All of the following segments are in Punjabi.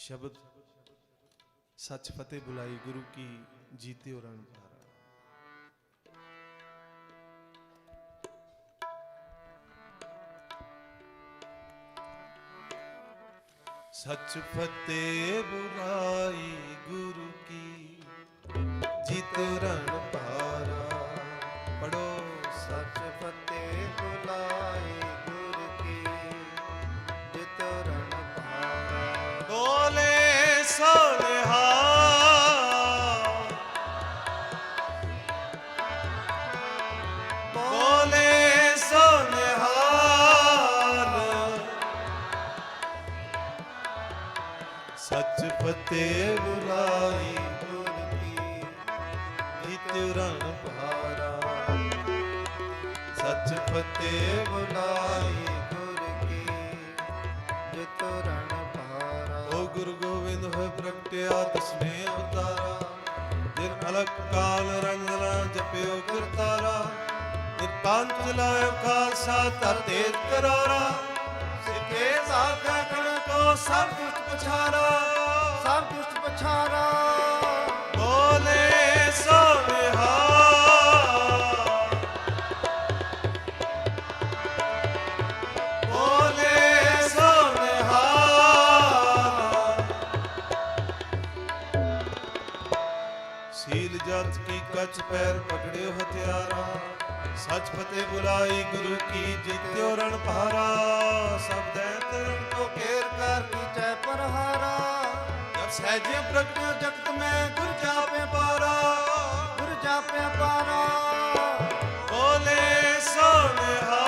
ਸ਼ਬਦ ਸੱਚ ਫਤਿਹ ਬੁਲਾਈ ਗੁਰੂ ਕੀ ਜੀਤੇ ਔਰ ਅਨਪਾਰਾ ਸੱਚ ਫਤਿਹ ਬੁਲਾਈ ਗੁਰੂ ਕੀ ਜੀਤੇ ਰਣ ਸੱਚ ਫਤਿਹ ਬੁਲਾਈ ਗੁਰ ਨਿਤ ਰਣ ਭਾਰਾ। ਸੱਚ ਫਤਿਹ ਬੁਲਾਏ ਗੁਰ ਕੀ ਰਣ ਭਾਰਾ। ਓ ਗੁਰੂ ਗੋਬਿੰਦ ਹੋਇ ਪ੍ਰਗਟਿਆ ਦਸਵੇਂ ਅਵਤਾਰਾ। ਜਿਨ ਅਲਕ ਕਾਲ ਰੰਗਨਾ ਜਪਿਓ ਕਰਤਾਰਾ। ਨਿਰ ਪੰਜ ਖਾਲਸਾ ਤਰ ਕਰਾਰਾ। ਸਿੱਖੇ ਸਾਧਾ ਕਣ ਕੋ ਸਭ ਦੁਸ਼ਟ ਪਛਾਰਾ। ਸਭ ਦੁਸ਼ਟ ਪਛਾਰਾ ਬੋਲੇ ਸੋਨਿਹਾ। ਬੋਲੇ ਸੋਨਿਹਾ। ਸੀਲ ਜਤ ਕੀ ਕਚ ਪੈਰ ਪਕੜਿਓ ਹਥਿਆਰਾ। ਸੱਚ ਫਤਿਹ ਬੁਲਾਈ ਗੁਰੂ ਕੀ ਜਿਤਿਓ ਰਣ ਭਾਰਾ। ਸਭ ਦੇ ਤਰਨ ਕੋ ਘੇਰ ਕਰ ਕੀਚੈ ਸਹਿਜੇ ਪ੍ਰਗਟਿਓ ਜਗਤ ਮੈਂ ਗੁਰ ਜਾਪੇ ਪਾਰਾ, ਗੁਰ ਜਾਪਿਆ ਪਾਰਾ। ਬੋਲੇ ਸੋਨਿਹਾ।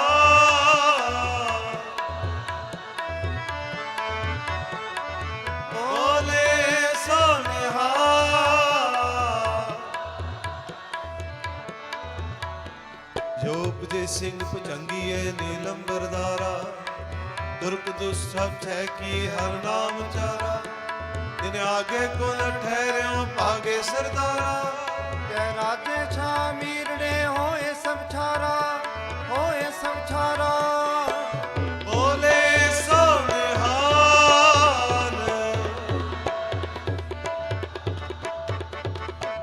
ਬੋਲੇ ਸੋਨਿਹਾ। ਜੋ ਉਪਜੇ ਸਿੰਘ ਭੁਜੰਗੀਏ ਨੀਲਮ ਬਰਦਾਰਾ ਦੁਰਕ ਦੁਸ ਸਭ ਹੈ ਕੀ ਹਰ ਨਾਮ ਚਾਰਾ। ਤਿਨ ਆਗੇ ਕੋ ਨ ਠਹਿਰਿਓ ਭਾਗੇ ਸਰਦਾਰਾ। ਜੈ ਰਾਜੇ ਛਾ ਮੀਰੜੇ ਹੋਏ ਸਭ ਛਾਰਾ ਹੋਏ ਸਭ ਛਾਰਾ। ਬੋਲੇ ਸੋਨਿਹਾਲ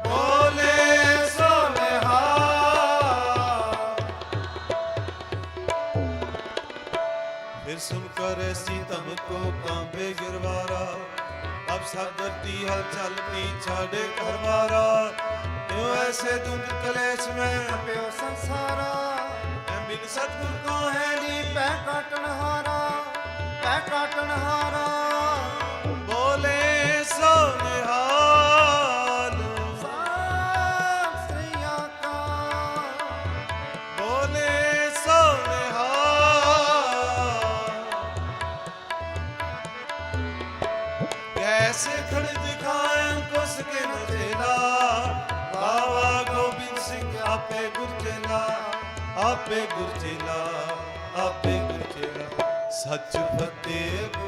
ਬੋਲੇ ਸੋਨਿਹਾਲ ਫਿਰ ਸੁਨ ਕਰ ਅਬ ਸਾਗਰਤੀ ਹਲ ਚਲ ਪੀ ਛਾੜੇ ਘਰਵਾਰਾ ਕਿਉ ਐਸੇ ਦੁੰਦ ਕਲੇਸ਼ ਮੈਂ ਪਿਓ ਸੰਸਾਰਾ। ਮਿਲ ਸਤਗੁਰ ਕੋ ਹੈ ਨੀ ਪੈ ਕਾਟਣ ਕੈਸੇ ਖੜ ਦਿਖਾਏ ਕੁਸ ਕੇ ਨਚੇਲਾ ਬਾਬਾ ਗੋਬਿੰਦ ਸਿੰਘ ਆਪੇ ਗੁਰਚੇਲਾ ਆਪੇ ਗੁਰਚੇਲਾ ਆਪੇ ਗੁਰਚੇਲਾ ਸੱਚ ਫਤਿਹ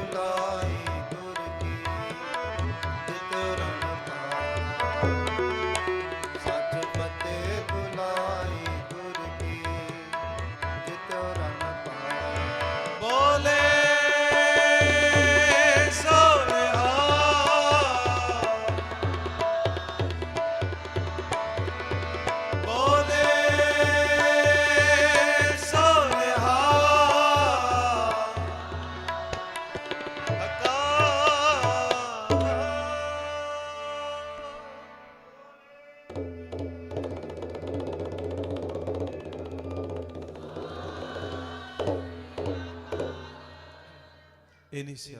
എനിക്ക്